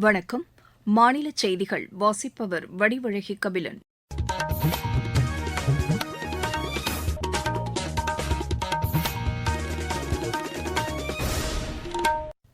வணக்கம். மாநில செய்திகள் வாசிப்பவர் வடிவழகி கபிலன்.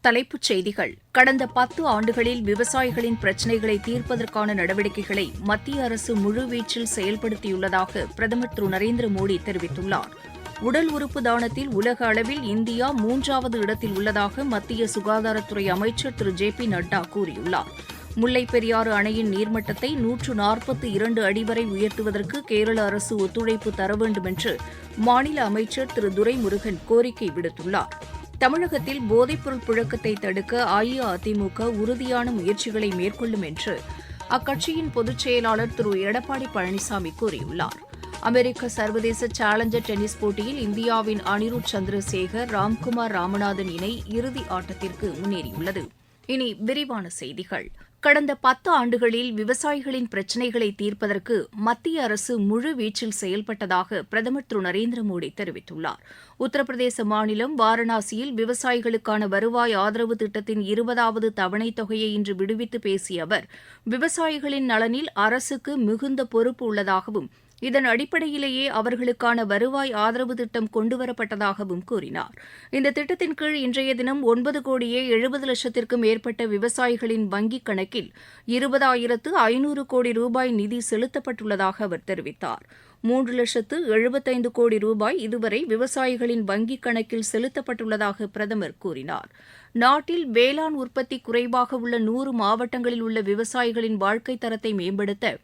தலைப்புச் செய்திகள் கடந்த பத்து ஆண்டுகளில் விவசாயிகளின் பிரச்சினைகளை தீர்ப்பதற்கான நடவடிக்கைகளை மத்திய அரசு முழுவீச்சில் செயல்படுத்தியுள்ளதாக பிரதமர் திரு நரேந்திர மோடி தெரிவித்துள்ளார். உடல் உறுப்பு தானத்தில் உலக அளவில் இந்தியா மூன்றாவது இடத்தில் உள்ளதாக மத்திய சுகாதாரத்துறை அமைச்சர் திரு. ஜே. பி. நட்டா கூறியுள்ளார். முல்லைப் பெரியாறு அணையின் நீர்மட்டத்தை நூற்று நாற்பத்தி இரண்டு அடி வரை உயர்த்துவதற்கு கேரள அரசு ஒத்துழைப்பு தர வேண்டும் என்று மாநில அமைச்சர் திரு. துரைமுருகன் கோரிக்கை விடுத்துள்ளார். தமிழகத்தில் போதைப்பொருள் புழக்கத்தை தடுக்க அஇஅதிமுக உறுதியான முயற்சிகளை மேற்கொள்ளும் என்று அக்கட்சியின் பொதுச் செயலாளர் திரு. எடப்பாடி பழனிசாமி கூறியுள்ளார். அமெரிக்க சர்வதேச சேலஞ்சர் டென்னிஸ் போட்டியில் இந்தியாவின் அனிருத் சந்திரசேகர் ராம்குமார் ராமநாதன் இணை இறுதி ஆட்டத்திற்கு முன்னேறியுள்ளது. இனி விரிவான செய்திகள். கடந்த பத்து ஆண்டுகளில் விவசாயிகளின் பிரச்சினைகளை தீர்ப்பதற்கு மத்திய அரசு முழு வீச்சில் செயல்பட்டதாக பிரதமர் திரு நரேந்திர மோடி தெரிவித்துள்ளார். உத்தரப்பிரதேச மாநிலம் வாரணாசியில் விவசாயிகளுக்கான வருவாய் ஆதரவு திட்டத்தின் இருபதாவது தவணைத் தொகையை இன்று விடுவித்து பேசிய அவர் விவசாயிகளின் நலனில் அரசுக்கு மிகுந்த பொறுப்பு உள்ளதாகவும் இதன் அடிப்படையிலேயே அவர்களுக்கான வருவாய் ஆதரவு திட்டம் கொண்டுவரப்பட்டதாகவும் கூறினார். இந்த திட்டத்தின் கீழ் இன்றைய தினம் ஒன்பது கோடியே எழுபது லட்சத்திற்கும் மேற்பட்ட விவசாயிகளின் வங்கிக் கணக்கில் இருபதாயிரத்து ஐநூறு கோடி ரூபாய் நிதி செலுத்தப்பட்டுள்ளதாக அவர் தெரிவித்தார். மூன்று லட்சத்து எழுபத்தைந்து கோடி ரூபாய் இதுவரை விவசாயிகளின் வங்கிக் கணக்கில் செலுத்தப்பட்டுள்ளதாக பிரதமர் கூறினார். நாட்டில் வேளாண் உற்பத்தி குறைவாக உள்ள நூறு மாவட்டங்களில் உள்ள விவசாயிகளின் வாழ்க்கைத் தரத்தை மேம்படுத்த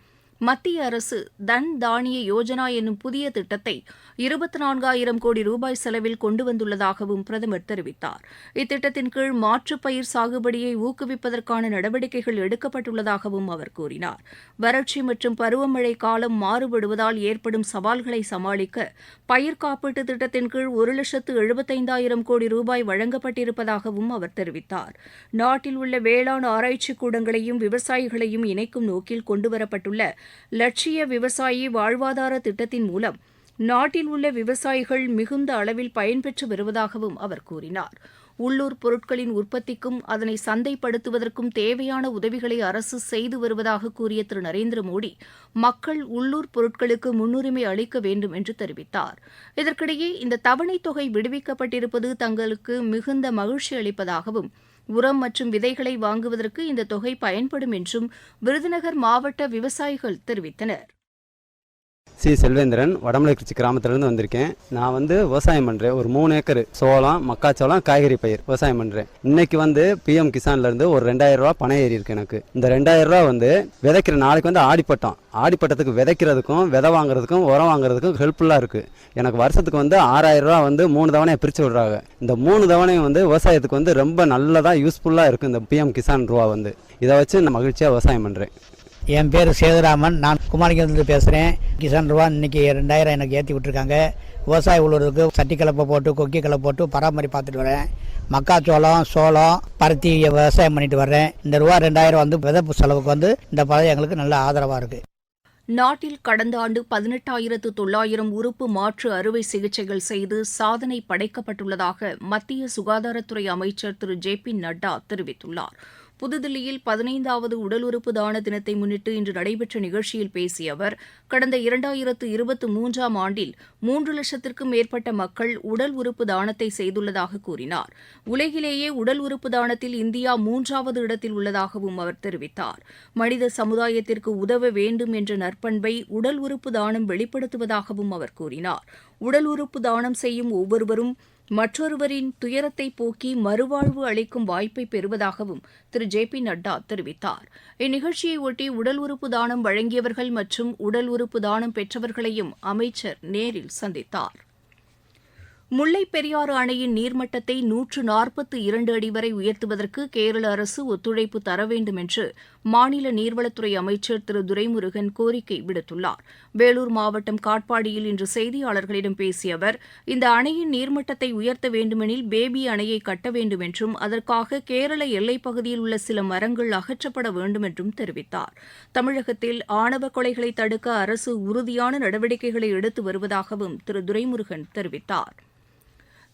மத்திய அரசு தன் தானிய யோஜனா என்னும் புதிய திட்டத்தை இருபத்தி நான்காயிரம் கோடி ரூபாய் செலவில் கொண்டு வந்துள்ளதாகவும் பிரதமர் தெரிவித்தார். இத்திட்டத்தின் கீழ் மாற்றுப்பயிர் சாகுபடியை ஊக்குவிப்பதற்கான நடவடிக்கைகள் எடுக்கப்பட்டுள்ளதாகவும் அவர் கூறினார். வறட்சி மற்றும் பருவமழை காலம் மாறுபடுவதால் ஏற்படும் சவால்களை சமாளிக்க பயிர் காப்பீட்டு திட்டத்தின் கீழ் ஒரு லட்சத்து எழுபத்தைந்தாயிரம் கோடி ரூபாய் வழங்கப்பட்டிருப்பதாகவும் அவர் தெரிவித்தார். நாட்டில் உள்ள வேளாண் ஆராய்ச்சி கூடங்களையும் விவசாயிகளையும் இணைக்கும் நோக்கில் கொண்டுவரப்பட்டுள்ள லட்சிய விவசாயி வாழ்வாதார திட்டத்தின் மூலம் நாட்டில் உள்ள விவசாயிகள் மிகுந்த அளவில் பயன்பெற்று வருவதாகவும் அவர் கூறினார். உள்ளூர் பொருட்களின் உற்பத்திக்கும் அதனை சந்தைப்படுத்துவதற்கும் தேவையான உதவிகளை அரசு செய்து வருவதாக கூறிய திரு. நரேந்திர மோடி மக்கள் உள்ளூர் பொருட்களுக்கு முன்னுரிமை அளிக்க வேண்டும் என்று தெரிவித்தார். இதற்கிடையே இந்த தவணைத் தொகை விடுவிக்கப்பட்டிருப்பது தங்களுக்கு மிகுந்த மகிழ்ச்சி அளிப்பதாகவும் உரம் மற்றும் விதைகளை வாங்குவதற்கு இந்த தொகை பயன்படும் என்றும் விருதுநகர் மாவட்ட விவசாயிகள் தெரிவித்தனர். சி. செல்வேந்திரன் வடமலைக்குறிச்சி கிராமத்துலேருந்து வந்திருக்கேன். நான் வந்து விவசாயம் பண்ணுறேன் ஒரு மூணு ஏக்கர் சோளம் மக்காச்சோளம் காய்கறி பயிர் விவசாயம் பண்ணுறேன் இன்னைக்கு வந்து பிஎம் கிசான்லேருந்து ஒரு ரெண்டாயிரம் ரூபா பணம் ஏறி இருக்கு எனக்கு. இந்த ரெண்டாயிரம் ரூபா வந்து விதைக்கிற நாளைக்கு வந்து ஆடிப்பட்டம். ஆடிப்பட்டத்துக்கு விதைக்கிறதுக்கும் விதை வாங்குறதுக்கும் உரம் வாங்குறதுக்கும் ஹெல்ப்ஃபுல்லாக இருக்குது எனக்கு வருஷத்துக்கு வந்து ஆறாயிரம் ரூபா வந்து மூணு தவணையை பிரித்து விடுறாங்க. இந்த மூணு தவணையும் வந்து விவசாயத்துக்கு வந்து ரொம்ப நல்லதாக யூஸ்ஃபுல்லாக இருக்குது இந்த பிஎம் கிசான் ரூபா வந்து. இதை வச்சு நான் மகிழ்ச்சியாக விவசாயம் பண்ணுறேன் என் பேர் சேதுராமன். நான் குமாரிங்கிருந்து பேசுகிறேன் கிசான் ரூபா இன்னைக்கு ரெண்டாயிரம் எனக்கு ஏற்றி விட்டுருக்காங்க. விவசாய உள்ளூருக்கு சட்டி கலப்பை போட்டு கொக்கி கலப்பை போட்டு பராமரி பார்த்துட்டு வரேன். மக்காச்சோளம் சோளம் பருத்தி விவசாயம் பண்ணிட்டு வர்றேன். இந்த ரூபா ரெண்டாயிரம் வந்து விதப்பு செலவுக்கு வந்து இந்த பதவி எங்களுக்கு நல்ல ஆதரவாக இருக்குது நாட்டில் கடந்த ஆண்டு பதினெட்டாயிரத்து தொள்ளாயிரம் உறுப்பு மாற்று அறுவை சிகிச்சைகள் செய்து சாதனை படைக்கப்பட்டுள்ளதாக மத்திய சுகாதாரத்துறை அமைச்சர் திரு ஜே பி நட்டா தெரிவித்துள்ளார். புதுதில்லியில் பதினைந்தாவது உடல் உறுப்பு தான தினத்தை முன்னிட்டு இன்று நடைபெற்ற நிகழ்ச்சியில் பேசிய அவர் கடந்த இரண்டாயிரத்து இருபத்து மூன்றாம் ஆண்டில் மூன்று லட்சத்திற்கும் மேற்பட்ட மக்கள் உடல் உறுப்பு தானத்தை செய்துள்ளதாக கூறினார். உலகிலேயே உடல் உறுப்பு தானத்தில் இந்தியா மூன்றாவது இடத்தில் உள்ளதாகவும் அவர் தெரிவித்தார். மனித சமுதாயத்திற்கு உதவ வேண்டும் என்ற நற்பண்பை உடல் உறுப்பு தானம் வெளிப்படுத்துவதாகவும் அவர் கூறினார். உடல் உறுப்பு தானம் செய்யும் ஒவ்வொருவரும் மற்றொருவரின் துயரத்தை போக்கி மறுவாழ்வு அளிக்கும் வாய்ப்பை பெறுவதாகவும் திரு. ஜே. பி. நட்டா தெரிவித்தார். இந்நிகழ்ச்சியை ஒட்டி உடல் உறுப்பு தானம் வழங்கியவர்கள் மற்றும் உடல் உறுப்பு தானம் பெற்றவர்களையும் அமைச்சர் நேரில் சந்தித்தார். முல்லைப் பெரியாறு அணையின் நீர்மட்டத்தை நூற்று நாற்பத்து இரண்டு அடி வரை உயர்த்துவதற்கு கேரள அரசு ஒத்துழைப்பு தர வேண்டும் என்று மாநில நீர்வளத்துறை அமைச்சர் திரு துரைமுருகன் கோரிக்கை விடுத்துள்ளார். வேலூர் மாவட்டம் காட்பாடியில் இன்று செய்தியாளர்களிடம் பேசிய அவர் இந்த அணையின் நீர்மட்டத்தை உயர்த்த வேண்டுமெனில் பேபி அணையை கட்ட வேண்டும் என்றும் அதற்காக கேரள எல்லைப் பகுதியில் உள்ள சில மரங்கள் அகற்றப்பட வேண்டும் என்றும் தெரிவித்தார். தமிழகத்தில் ஆணவ கொலைகளை தடுக்க அரசு உறுதியான நடவடிக்கைகளை எடுத்து வருவதாகவும் திரு துரைமுருகன் தெரிவித்தார்.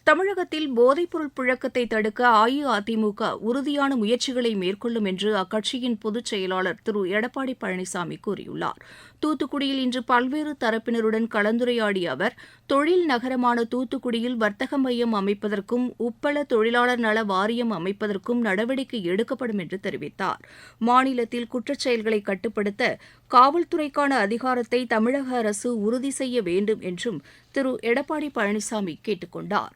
தமிழகத்தில் போதைப்பொருள் புழக்கத்தை தடுக்க அஇஅதிமுக உறுதியான முயற்சிகளை மேற்கொள்ளும் என்று அக்கட்சியின் பொதுச் செயலாளர் திரு. எடப்பாடி பழனிசாமி கூறியுள்ளார். தூத்துக்குடியில் இன்று பல்வேறு தரப்பினருடன் கலந்துரையாடிய அவர் தொழில் நகரமான தூத்துக்குடியில் வர்த்தக மையம் அமைப்பதற்கும் உப்பள தொழிலாளர் நல வாரியம் அமைப்பதற்கும் நடவடிக்கை எடுக்கப்படும் என்று தெரிவித்தார். மாநிலத்தில் குற்றச் செயல்களை கட்டுப்படுத்த காவல்துறைக்கான அதிகாரத்தை தமிழக அரசு உறுதி செய்ய வேண்டும் என்றும் திரு. எடப்பாடி பழனிசாமி கேட்டுக்கொண்டார்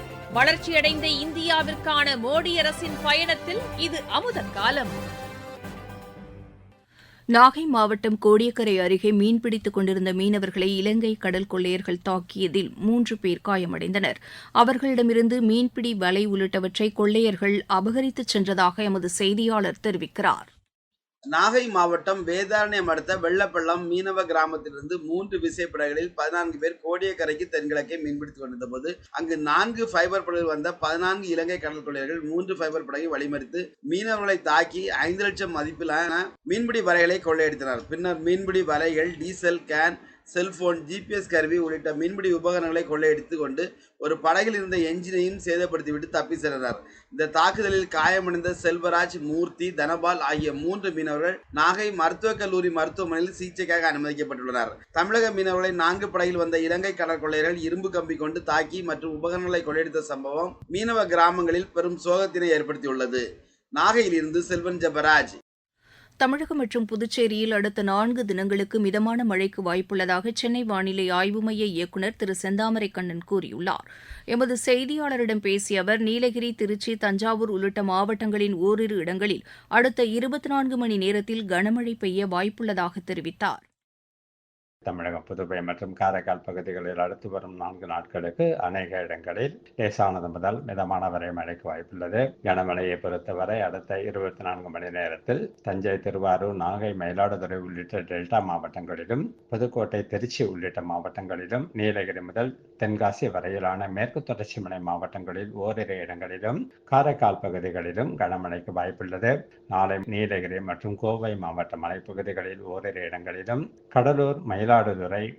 வளர்ச்சியடைந்த இந்தியாவிற்கான மோடி அரசின் பயணத்தில் இது அமுத காலம். நாகை மாவட்டம் கோடியக்கரை அருகே மீன்பிடித்துக் கொண்டிருந்த மீனவர்களை இலங்கை கடல் கொள்ளையர்கள் தாக்கியதில் மூன்று பேர் காயமடைந்தனர். அவர்களிடமிருந்து மீன்பிடி வலை உள்ளிட்டவற்றை கொள்ளையர்கள் அபகரித்துச் சென்றதாக எமது செய்தியாளர் தெரிவிக்கிறார். நாகை மாவட்டம் வேதாரண்யம் அடுத்த வெள்ளப்பள்ளம் மீனவ கிராமத்திலிருந்து மூன்று விசைப்படகுகளில் பதினான்கு பேர் கோடியக்கரைக்கு தென்கிழக்கே மீன்பிடித்து கொண்டிருந்த போது அங்கு நான்கு ஃபைபர் படகுகள் வந்த பதினான்கு இலங்கை கடல் தொழிலர்கள் மூன்று ஃபைபர் படகை வழிமறித்து மீனவர்களை தாக்கி ஐந்து லட்சம் மதிப்பிலான மீன்பிடி வலைகளை கொள்ளையடித்தனர். பின்னர் மீன்பிடி வலைகள் டீசல் கேன் செல்போன் ஜிபிஎஸ் கருவி உள்ளிட்ட மீன்பிடி உபகரணங்களை கொள்ளையடித்து கொண்டு ஒரு படகில் இருந்த என்ஜினையும் சேதப்படுத்திவிட்டு தப்பி சென்றனர் இந்த தாக்குதலில் காயமடைந்த செல்வராஜ் மூர்த்தி தனபால் ஆகிய மூன்று மீனவர்கள் நாகை மருத்துவக் கல்லூரி மருத்துவமனையில் சிகிச்சைக்காக அனுமதிக்கப்பட்டுள்ளனர். தமிழக மீனவர்களை நான்கு படகில் வந்த இலங்கை கடற்கொள்ளையர்கள் இரும்பு கம்பி கொண்டு தாக்கி மற்றும் உபகரணங்களை கொள்ளையடித்த சம்பவம் மீனவ கிராமங்களில் பெரும் சோகத்தினை ஏற்படுத்தியுள்ளது. நாகையிலிருந்து செல்வன் ஜெபராஜ் தமிழகம் மற்றும் புதுச்சேரியில் அடுத்த நான்கு தினங்களுக்கு மிதமான மழைக்கு வாய்ப்புள்ளதாக சென்னை வானிலை ஆய்வு மைய இயக்குநர் திரு செந்தாமரை கண்ணன் கூறியுள்ளார். எமது செய்தியாளரிடம் பேசிய அவர் நீலகிரி திருச்சி தஞ்சாவூர் உள்ளிட்ட மாவட்டங்களின் ஓரிரு இடங்களில் அடுத்த இருபத்தி நான்கு மணி நேரத்தில் கனமழை பெய்ய வாய்ப்புள்ளதாக தெரிவித்தார். தமிழகம் புதுவை மற்றும் காரைக்கால் பகுதிகளில் அடுத்து வரும் நான்கு நாட்களுக்கு அநேக இடங்களில் லேசானது முதல் மிதமான வரை மழைக்கு வாய்ப்புள்ளது. கனமழையை பொறுத்தவரை அடுத்த இருபத்தி நான்கு மணி நேரத்தில் தஞ்சை திருவாரூர் நாகை மயிலாடுதுறை உள்ளிட்ட டெல்டா மாவட்டங்களிலும் புதுக்கோட்டை திருச்சி உள்ளிட்ட மாவட்டங்களிலும் நீலகிரி முதல் தென்காசி வரையிலான மேற்கு தொடர்ச்சி மலை மாவட்டங்களில் ஓரிரு இடங்களிலும் காரைக்கால் பகுதிகளிலும் கனமழைக்கு வாய்ப்புள்ளது. நாளை நீலகிரி மற்றும் கோவை மாவட்ட மலைப்பகுதிகளில் ஓரிரு இடங்களிலும் கடலூர் மயிலாடுதுறை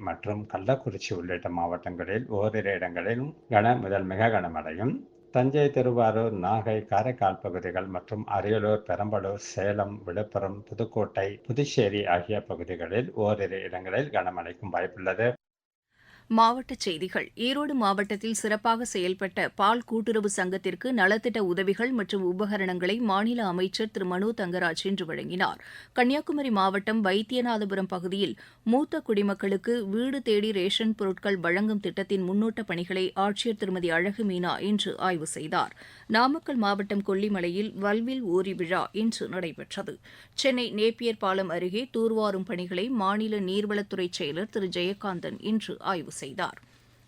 மற்றும் கள்ளக்குறிச்சி உள்ளிட்ட மாவட்டங்களில் ஓரிரு இடங்களிலும் கன முதல் மிக கனமழையும் தஞ்சை திருவாரூர் நாகை காரைக்கால் பகுதிகள் மற்றும் அரியலூர் பெரம்பலூர் சேலம் விழுப்புரம் புதுக்கோட்டை புதுச்சேரி ஆகிய பகுதிகளில் ஓரிரு இடங்களில் கனமழைக்கும் வாய்ப்புள்ளது. மாவட்டச் செய்திகள். ஈரோடு மாவட்டத்தில் சிறப்பாக செயல்பட்ட பால் கூட்டுறவு சங்கத்திற்கு நலத்திட்ட உதவிகள் மற்றும் உபகரணங்களை மாநில அமைச்சர் திரு. மனோ தங்கராஜ் இன்று வழங்கினார். கன்னியாகுமரி மாவட்டம் வைத்தியநாதபுரம் பகுதியில் மூத்த குடிமக்களுக்கு வீடு தேடி ரேஷன் பொருட்கள் வழங்கும் திட்டத்தின் முன்னோட்ட பணிகளை ஆட்சியர் திருமதி அழகு மீனா இன்று ஆய்வு செய்தார். நாமக்கல் மாவட்டம் கொல்லிமலையில் வல்வில் ஓரி விழா இன்று நடைபெற்றது. சென்னை நேப்பியர் பாலம் அருகே தூர்வாரும் பணிகளை மாநில நீர்வளத்துறை செயலர் திரு. ஜெயகாந்தன் இன்று ஆய்வு செய்தார் செய்தார்.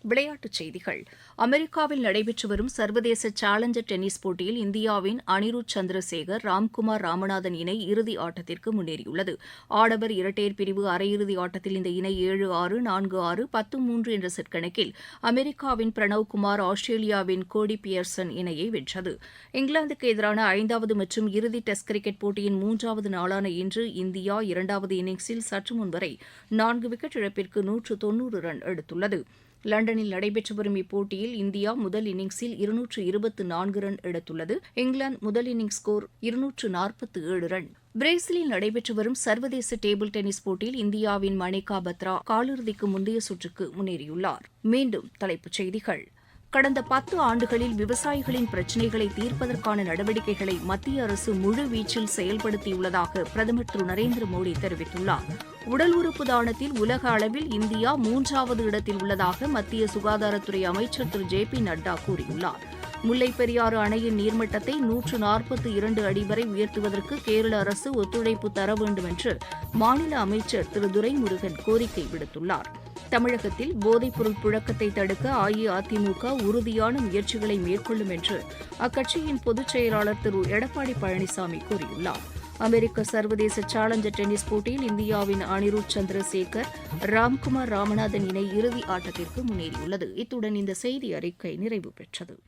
விளையாட்டுச் செய்திகள். அமெரிக்காவில் நடைபெற்று வரும் சர்வதேச சேலஞ்சர் டென்னிஸ் போட்டியில் இந்தியாவின் அனிருத் சந்திரசேகர் ராம்குமார் ராமநாதன் இணை இறுதி ஆட்டத்திற்கு முன்னேறியுள்ளது. ஆடவர் இரட்டையர் பிரிவு அரையிறுதி ஆட்டத்தில் இந்த இணை ஏழு ஆறு நான்கு ஆறு பத்து மூன்று என்ற செட் கணக்கில் அமெரிக்காவின் பிரணவ் குமார் ஆஸ்திரேலியாவின் கோடி பியர்சன் இணையை வென்றது. இங்கிலாந்துக்கு எதிரான ஐந்தாவது மற்றும் இறுதி டெஸ்ட் கிரிக்கெட் போட்டியின் மூன்றாவது நாளான இன்று இந்தியா இரண்டாவது இன்னிங்ஸில் சற்று முன்வரை நான்கு விக்கெட் இழப்பிற்கு நூற்று தொன்னூறு ரன் எடுத்துள்ளது. லண்டனில் நடைபெற்று வரும் இப்போட்டியில் இந்தியா முதல் இன்னிங்ஸில் இருநூற்று இருபத்து நான்கு ரன் எடுத்துள்ளது. இங்கிலாந்து முதல் இன்னிங்ஸ் ஸ்கோர் இருநூற்று நாற்பத்து ஏழு ரன். பிரேசிலில் நடைபெற்று வரும் சர்வதேச டேபிள் டென்னிஸ் போட்டியில் இந்தியாவின் மணிகா பத்ரா காலிறுதிக்கு முந்தைய சுற்றுக்கு முன்னேறியுள்ளார். மீண்டும் தலைப்புச் செய்திகள். கடந்த பத்து ஆண்டுகளில் விவசாயிகளின் பிரச்சினைகளை தீர்ப்பதற்கான நடவடிக்கைகளை மத்திய அரசு முழுவீச்சில் செயல்படுத்தியுள்ளதாக பிரதமர் திரு நரேந்திர மோடி தெரிவித்துள்ளார். உடல் உறுப்பு தானத்தில் உலக அளவில் இந்தியா மூன்றாவது இடத்தில் உள்ளதாக மத்திய சுகாதாரத்துறை அமைச்சர் திரு ஜே பி நட்டா கூறியுள்ளார். முல்லைப் பெரியாறு அணையின் நீர்மட்டத்தை நூற்று நாற்பத்தி இரண்டு அடி வரை உயர்த்துவதற்கு கேரள அரசு ஒத்துழைப்பு தர வேண்டும் என்று மாநில அமைச்சர் திரு துரைமுருகன் கோரிக்கை விடுத்துள்ளார். தமிழகத்தில் போதைப்பொருள் புழக்கத்தை தடுக்க அஇஅதிமுக உறுதியான முயற்சிகளை மேற்கொள்ளும் என்று அக்கட்சியின் பொதுச் செயலாளர் திரு எடப்பாடி பழனிசாமி கூறியுள்ளார். அமெரிக்க சர்வதேச சேலஞ்சர் டென்னிஸ் போட்டியில் இந்தியாவின் அனிருத் சந்திரசேகர் ராம்குமார் ராமநாதன் இணை இறுதி ஆட்டத்திற்கு முன்னேறியுள்ளது. இத்துடன் இந்த செய்தி அறிக்கை நிறைவு பெற்றது.